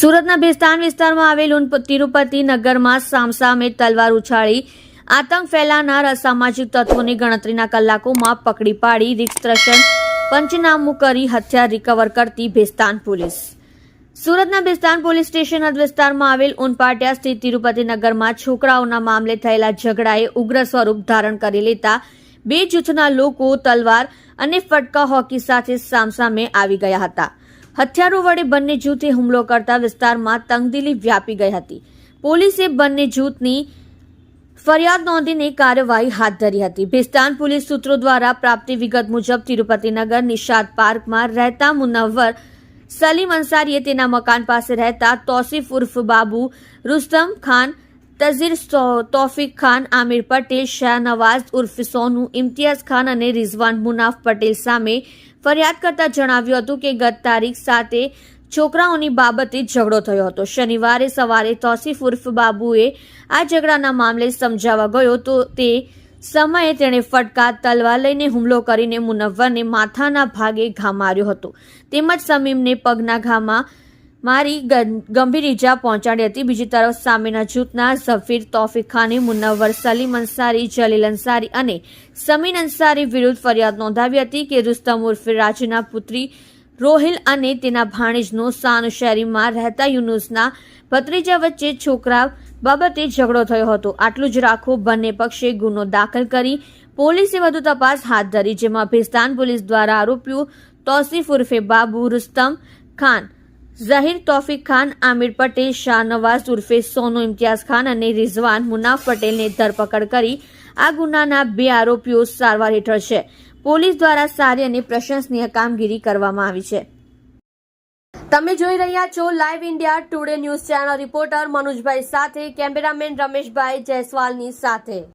સુરતના ભેસ્તાન વિસ્તારમાં આવેલ તિરુપતિ નગરમાં સામસામે તલવાર ઉછાળી આતંક ફેલાનાર અસામાજિક તત્વોની ગણતરીના કલાકોમાં પકડી પાડી રિક્સ્ટ્રશન પંચનામું કરી હથિયાર રિકવર કરતી ભેસ્તાન પોલીસ. સુરતના બિસ્તાન પોલીસ સ્ટેશન હદ વિસ્તારમાં આવેલ ઉનપાટિયા સ્થિત તિરુપતિ નગરમાં છોકરાઓના મામલે થયેલા ઝઘડાએ ઉગ્ર સ્વરૂપ ધારણ કરી લેતા બે જૂથના લોકો તલવાર અને ફટકા હોકી સાથે સામસામે આવી ગયા હતા. હથિયારો વડે બંને જૂથે હુમલો કરતા વિસ્તારમાં તંગદિલી વ્યાપી ગઈ હતી. પોલીસે બંને જૂથની ફરિયાદ નોંધીને કાર્યવાહી હાથ ધરી હતી. ભિસ્તાન પોલીસ સૂત્રો દ્વારા પ્રાપ્તિ વિગત મુજબ તિરુપતિનગર નિષાદ પાર્કમાં રહેતા મુનવ્વર સલીમ અંસારીએ તેના મકાન પાસે રહેતા તોસીફ ઉર્ફ બાબુ રુસ્તમ ખાન તઝીર તોફિક ખાન, આમિર પટેલ શાહનવાઝ ઉર્ફ સોનુ, ઇમ્તિયાઝ ખાન અને રિઝવાન મુનાફ પટેલ સામે ફરિયાદ કરતા જણાવ્યું હતું કે ગત તારીખ સાથે છોકરાઓની બાબતે ઝઘડો થયો હતો. શનિવારે સવારે તોસીફ ઉર્ફ બાબુએ આ ઝઘડાના મામલે સમજાવવા ગયો તો તે સમયે તેણે ફટકા તલવાર લઈને હુમલો કરીને મુનવ્વરને માથાના ભાગે ઘા માર્યો હતો. તેમજ સમીમને પગના ઘામાં મારી ગંભીર ઈજા પહોંચાડી હતી. બીજી તરફ સામેના જૂથના ઝફીર તોફિક ખાને, મુન્નવર, સલીમ અંસારી, જલીલ અંસારી અને સમીન અંસારી વિરુદ્ધ ફરિયાદ નોંધાવી હતી કે રુસ્તમ ઉર્ફે રાજના પુત્રી રોહિલ અને તેના ભાણેજનો સાન શેરીમાં રહેતા યુનુસના ભત્રીજા વચ્ચે છોકરા બાબતે ઝઘડો થયો હતો. આટલું જ રાખો, બંને પક્ષે ગુનો દાખલ કરી પોલીસે વધુ તપાસ હાથ ધરી, જેમાં ભેસ્તાન પોલીસ દ્વારા આરોપીઓ તોસીફ ઉર્ફે બાબુ રુસ્તમ ખાન ઝહીર તોફિક ખાન, આમિર પટેલ શાહનવાઝ ઉર્ફે સોનુ ઇમ્તિયાઝ ખાન અને રિઝવાન મુનાફ પટેલને ધરપકડ કરી આ ગુનાના બે આરોપીઓ સારવાર હેઠળ છે. પોલીસ દ્વારા સારી અને પ્રશંસનીય કામગીરી કરવામાં આવી છે. તમે જોઈ રહ્યા છો live India today news channel reporter મનોજભાઈ સાથે કેમેરામેન રમેશભાઈ જયસ્વાલની સાથે.